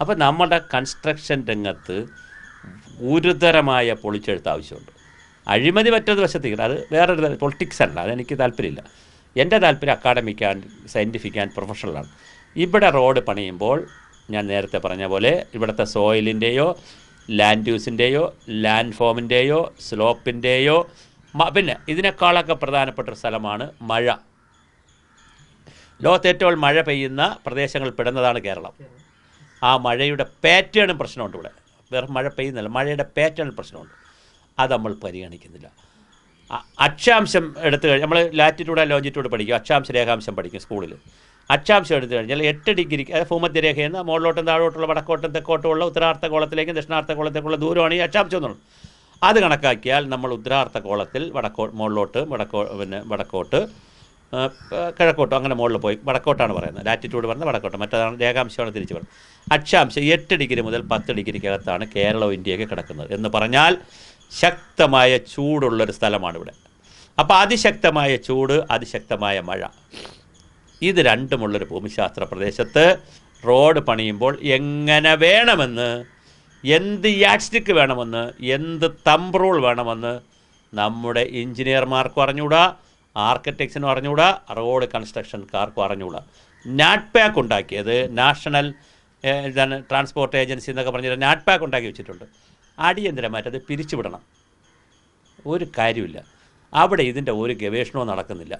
അപ്പോൾ നമ്മുടെ കൺസ്ട്രക്ഷൻ രംഗത്ത് ഗുരുതരമായ പൊളിച്ചെഴുത്ത് ആവശ്യമുണ്ട്. അഴിമതി മറ്റൊരു വശത്തേക്ക് അത് വേറൊരു പൊളിറ്റിക്സ് അല്ല. അതെനിക്ക് താല്പര്യമില്ല. എന്റെ താല്പര്യം അക്കാഡമിക് ആൻഡ് സയന്റിഫിക് ആൻഡ് പ്രൊഫഷണലാണ് ഇവിടെ റോഡ് പണിയുമ്പോൾ ഞാൻ നേരത്തെ പറഞ്ഞ പോലെ ഇവിടുത്തെ സോയിലിന്റെയോ ലാൻഡ് യൂസിന്റെയോ ലാൻഡ് ഫോമിന്റെയോ സ്ലോപ്പിന്റെയോ പിന്നെ ഇതിനേക്കാളൊക്കെ പ്രധാനപ്പെട്ട ഒരു സ്ഥലമാണ് മഴ. ലോകത്തേറ്റവും മഴ പെയ്യുന്ന പ്രദേശങ്ങളിൽ പെടുന്നതാണ് കേരളം. ആ മഴയുടെ പാറ്റേണും പ്രശ്നമുണ്ട് ഇവിടെ. വേറെ മഴ പെയ്യുന്നില്ല മഴയുടെ പാറ്റേൺ പ്രശ്നമുണ്ട്. അത് നമ്മൾ പരിഗണിക്കുന്നില്ല. അക്ഷാംശം എടുത്തു കഴിഞ്ഞാൽ നമ്മൾ ലാറ്റിറ്റ്യൂഡ് ലോഞ്ചിറ്റ്യൂഡ് പഠിക്കും അക്ഷാംശ രേഖാംശം പഠിക്കും സ്കൂളിൽ അക്ഷാംശം എടുത്തു കഴിഞ്ഞാൽ എട്ട് ഡിഗ്രി അതായത് ഭൂമധ്യരേഖയിൽ നിന്ന് മുകളിലോട്ടും താഴോട്ടുള്ള വടക്കോട്ടും തെക്കോട്ടുമുള്ള ഉത്തരാർത്ഥ കോളത്തിലേക്കും ദക്ഷിണാർത്ഥ കോളത്തേക്കുള്ള ദൂരമാണ് ഈ അക്ഷാംശം എന്നുള്ളത്. അത് കണക്കാക്കിയാൽ നമ്മൾ ഉത്തരാർത്ഥ കോളത്തിൽ വടക്കോ മുകളിലോട്ട് വടക്കോ പിന്നെ വടക്കോട്ട് കിഴക്കോട്ടോ അങ്ങനെ മുകളിൽ പോയി. വടക്കോട്ടാണ് പറയുന്നത്. ലാറ്റിറ്റ്യൂഡ് പറഞ്ഞാൽ വടക്കോട്ടോ. മറ്റേതാണ് രേഖാംശമാണ് തിരിച്ചു പറയുന്നത്. അക്ഷാംശം എട്ട് ഡിഗ്രി മുതൽ പത്ത് ഡിഗ്രിക്കകത്താണ് കേരളവും ഇന്ത്യയൊക്കെ കിടക്കുന്നത് എന്ന് പറഞ്ഞാൽ ശക്തമായ ചൂടുള്ളൊരു സ്ഥലമാണ് ഇവിടെ. അപ്പോൾ അതിശക്തമായ ചൂട് അതിശക്തമായ മഴ. ഇത് രണ്ടുമുള്ളൊരു ഭൂമിശാസ്ത്ര പ്രദേശത്ത് റോഡ് പണിയുമ്പോൾ എങ്ങനെ വേണമെന്ന് എന്ത് യാക്സ്റ്റിക്ക് വേണമെന്ന് എന്ത് റൂൾ വേണമെന്ന് നമ്മുടെ എഞ്ചിനീയർമാർക്ക് അറിഞ്ഞൂടാ ആർക്കിടെക്ട്സിനും അറിഞ്ഞുകൂടാ റോഡ് കൺസ്ട്രക്ഷൻകാർക്കും അറിഞ്ഞുകൂടാ. നാറ്റ് പാക്ക് ഉണ്ടാക്കിയത് നാഷണൽ ഇതാണ് ട്രാൻസ്പോർട്ട് ഏജൻസി എന്നൊക്കെ പറഞ്ഞിട്ട് നാറ്റ് പാക്ക് ഉണ്ടാക്കി വെച്ചിട്ടുണ്ട്. അടിയന്തരമായിട്ട് അത് പിരിച്ചുവിടണം. ഒരു കാര്യമില്ല അവിടെ ഇതിന്റെ ഒരു ഗവേഷണവും നടക്കുന്നില്ല.